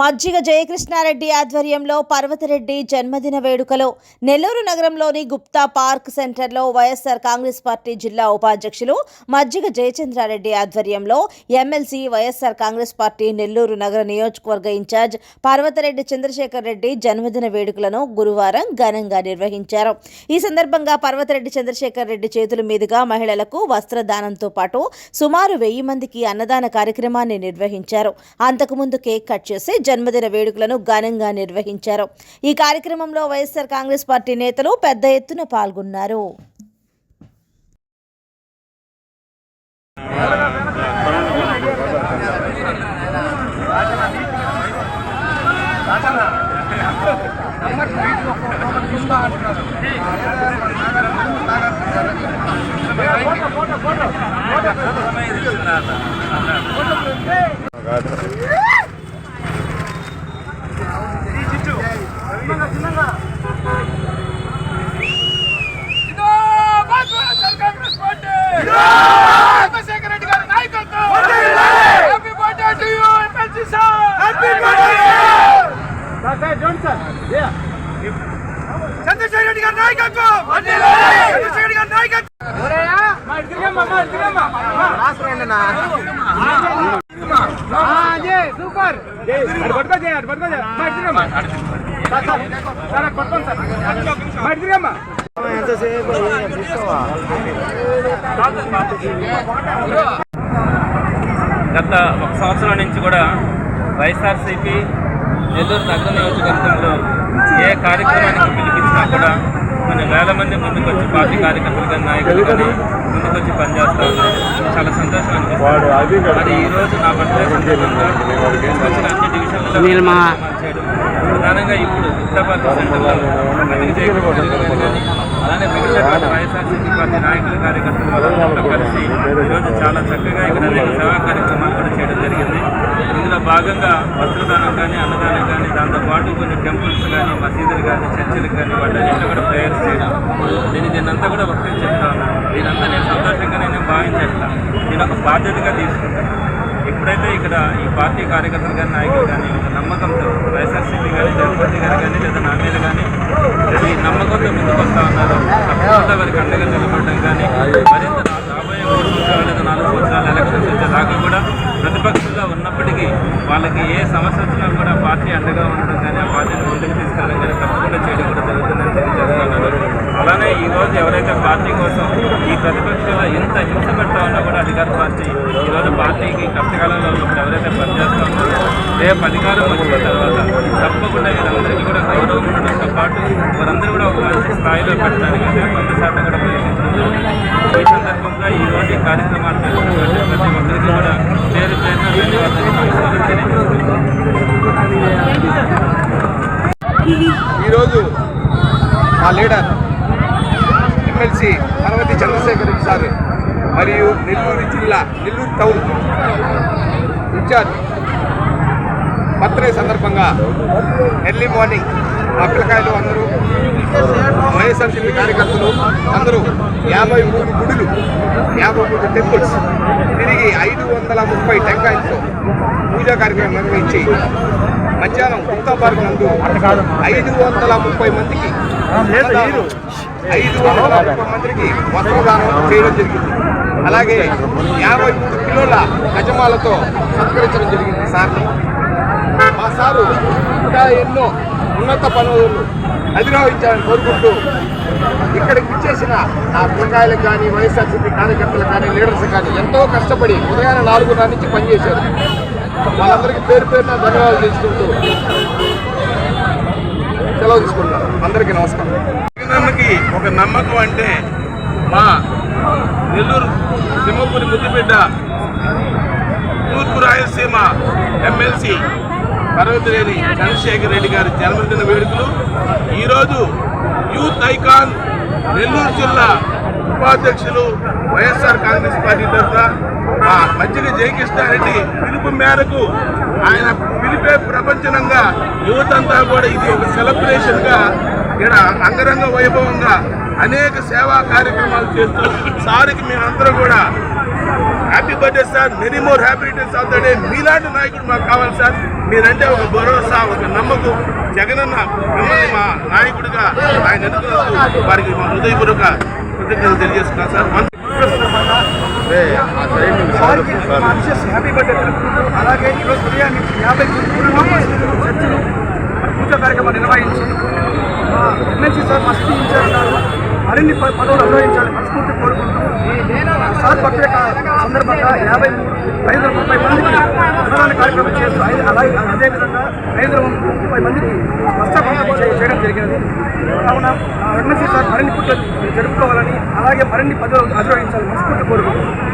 మజ్జిగ జయకృష్ణారెడ్డి ఆధ్వర్యంలో పర్వతరెడ్డి జన్మదిన వేడుకలో నెల్లూరు నగరంలోని గుప్తా పార్క్ సెంటర్లో వైఎస్ఆర్ కాంగ్రెస్ పార్టీ జిల్లా ఉపాధ్యక్షులు మజ్జిగ జయచంద్రారెడ్డి ఆధ్వర్యంలో MLC YSR Congress party Nellore నగర నియోజకవర్గ ఇన్ఛార్జ్ పర్వతిరెడ్డి చంద్రశేఖర్ రెడ్డి జన్మదిన వేడుకలను గురువారం ఘనంగా నిర్వహించారు. ఈ సందర్భంగా పర్వతిరెడ్డి చంద్రశేఖర్ రెడ్డి చేతుల మీదుగా మహిళలకు వస్త్రదానంతో పాటు సుమారు వెయ్యి మందికి అన్నదాన కార్యక్రమాన్ని నిర్వహించారు. అంతకుముందు కేక్ కట్ చేసి జన్మదిన వేడుకలను ఘనంగా నిర్వహించారు. ఈ కార్యక్రమంలో వైఎస్సార్ కాంగ్రెస్ పార్టీ నేతలు పెద్ద ఎత్తున పాల్గొన్నారు. జిందాబాద్ వైఎస్ఆర్ కాంగ్రెస్ పార్టీ చంద్రశేఖర్ రెడ్డి గారి నాయకత్వం happy birthday to you MLC sir happy Chandrasekhar Reddy గారి నాయకత్వం చంద్రశేఖర్ రెడ్డి గారి నాయకత్వం అన్నా. సూపర్. పట్టుకో గత ఒక సంవత్సరం నుంచి కూడా వైఎస్ఆర్సీపీ నెల్లూరు నగర నియోజకవర్గంలో ఏ కార్యక్రమానికి పిలిపించినా కూడా కొన్ని వేల మంది ముందుకు వచ్చి పార్టీ కార్యకర్తలు కానీ నాయకులు కానీ ముందుకు వచ్చి పనిచేస్తా ఉన్నారు. చాలా సంతోషం అనిపిస్తుంది. మరి ఈ రోజు నా బర్త్డే సందర్భంగా తీసుకొచ్చిన అన్ని డివిజన్లలో చేయడం ప్రధానంగా ఇప్పుడు సెంటర్లో కానీ అలానే మిగతా పార్టీ వైఎస్ఆర్సీపీ పార్టీ నాయకులు కార్యకర్తలు వాళ్ళందరితో కలిసి ఈరోజు చాలా చక్కగా ఇక్కడ అనేక సేవా కార్యక్రమాలు ఇందులో భాగంగా వస్త్రదానం కానీ అన్నదానం కానీ దాంతోపాటు కొన్ని టెంపుల్స్ కానీ మసీదులు కానీ చర్చిలు కానీ వాటన్నింటిలో కూడా ప్రేయర్స్ చేయడం. నేను దీన్నంతా కూడా ఒకటి చెప్తా ఉన్నాను దీనంతా నేను సంతోషంగా నేను భావించేస్తాను నేను ఒక బాధ్యతగా తీసుకుంటాను ఎప్పుడైతే ఇక్కడ ఈ పార్టీ కార్యకర్తలు కానీ నాయకులు కానీ ఒక నమ్మకంతో వైఎస్ఆర్సీపీ కానీ జగన్మోహన్ గారు కానీ లేదా నా మీద కానీ ఈ నమ్మకంతో ముందుకు వస్తా ఉన్నారు తప్పకుండా వారికి అండగా నిలబడడం కానీ మరింత రాబోయే మూడు సంవత్సరాలు లేదా నాలుగు సంవత్సరాలు ఎలక్షన్స్ వచ్చేదాకా కూడా ప్రతిపక్ష ఉన్నప్పటికీ వాళ్ళకి ఏ సమస్య వచ్చినా కూడా పార్టీ అండగా ఉండడం కానీ ఆ పార్టీని ముందుకు తీసుకెళ్ళడం కానీ తప్పకుండా చేయడం కూడా జరుగుతుందని తెలియజేస్తున్నారు అలానే ఈ రోజు ఎవరైతే పార్టీ కోసం ఈ ప్రతిపక్షంలో ఎంత హింస పెడతా ఉన్నా కూడా అధికార పార్టీ ఈ రోజు పార్టీకి కష్టకాలంలో ఉన్నప్పుడు ఎవరైతే పనిచేస్తూ ఉన్నారో రేపు అధికారం వచ్చిన తర్వాత తప్పకుండా వీళ్ళందరికీ కూడా గౌరవం ఉండడంతో పాటు వారందరూ కూడా ఒక మంచి స్థాయిలో పెట్టడానికి అయితే వంద శాతం కూడా ప్రయత్నించడం ఈ సందర్భంగా ఈ రోజు ఈ కార్యక్రమాలు చేస్తున్నటువంటి ప్రతి ఒక్కరికి కూడా ఈరోజు మా leader MLC Parvathi Chandrasekhar sir మరియు నెల్లూరు జిల్లా నెల్లూరు టౌన్ ఇన్ఛార్జ్ బర్త్డే సందర్భంగా ఎర్లీ మార్నింగ్ మా పిల్లకాయలు అందరూ వైఎస్ఆర్సీపీ కార్యకర్తలు అందరూ యాభై మూడు గుడులు యాభై మూడు టెంపుల్స్ తిరిగి ఐదు వందల ముప్పై టెంకాయలతో పూజా కార్యక్రమం నిర్వహించి మధ్యాహ్నం గుప్తా పార్క్ నందు ఐదు వందల ముప్పై మందికి ఐదు వందల ముప్పై మందికి వస్త్రదానం చేయడం జరిగింది. అలాగే యాభై మూడు కిలోల గజమాలతో సత్కరించడం జరిగింది సార్ని మా సారు ఇంకా ఎన్నో ఉన్నత పనులు అధిరోహించాలని కోరుకుంటూ ఇక్కడికి ఇచ్చేసిన నా పిల్లకాయలకు కానీ వైఎస్ఆర్సీపీ కార్యకర్తలకు కానీ లీడర్స్ కానీ ఎంతో కష్టపడి ఉదయాన్నే నాలుగున్నర నుంచి పనిచేశారు. వాళ్ళందరికీ పేరు పేరున ధన్యవాదాలు తెలుసుకుంటూ సెలవు తీసుకుంటారు అందరికీ నమస్కారం. జగనన్నకి ఒక నమ్మకం అంటే మా నెల్లూరు సింహపురి ముద్దుబిడ్డ తూర్పు రాయలసీమ ఎమ్మెల్సీ పర్వతరేని చంద్రశేఖర్ రెడ్డి గారి జన్మదిన వేడుకలు. ఈరోజు యూత్ ఐకాన్ నెల్లూరు జిల్లా ఉపాధ్యక్షులు వైఎస్ఆర్ కాంగ్రెస్ పార్టీ తరఫున మా మజ్జిగ జయకృష్ణారెడ్డి పిలుపు మేరకు ఆయన పిలిపే ప్రపంచనంగా యువతంతా కూడా ఇది ఒక సెలబ్రేషన్గా ఇక్కడ అంగరంగ వైభవంగా అనేక సేవా కార్యక్రమాలు చేస్తూ సారికి మేమందరం కూడా happy birthday sir many more happy returns of the day మీలాంటి నాయకుడు మాకు కావాలి సార్ మీరంటే ఒక భరోసా ఒక నమ్మకం. జగనన్న మిమ్మల్ని మా నాయకుడిగా ఆయన ఎన్నుకున్నందుకు వారికి మా హృదయపూర్వక కృతజ్ఞతలు తెలియజేస్తున్నాను సార్ హ్యాపీ బర్త్డే అలాగే ఈరోజు ఉదయం నుంచి యాభై చర్చలు పూజ కార్యక్రమం నిర్వహించి ఎమ్మెల్సీ సార్ మస్తీ ఇన్ఛార్జ్ గారు మరిన్ని పదవులు అనుభవించాలని మనస్ఫూర్తి కోరుకుంటూ సార్ బర్త్డే సందర్భంగా యాభై ఐదు వందల ముప్పై మందికి అన్నదాన కార్యక్రమం చేస్తూ ఐదు- అలాగే అదేవిధంగా ఐదు వందల ముప్పై మందికి వస్త్ర చేయడం జరిగినది. కావున ఎమ్మెల్సీ సార్ మరిన్ని పుట్టలు జరుపుకోవాలని అలాగే మరిన్ని పదవులు నిర్వహించాలని మనస్ఫూర్తి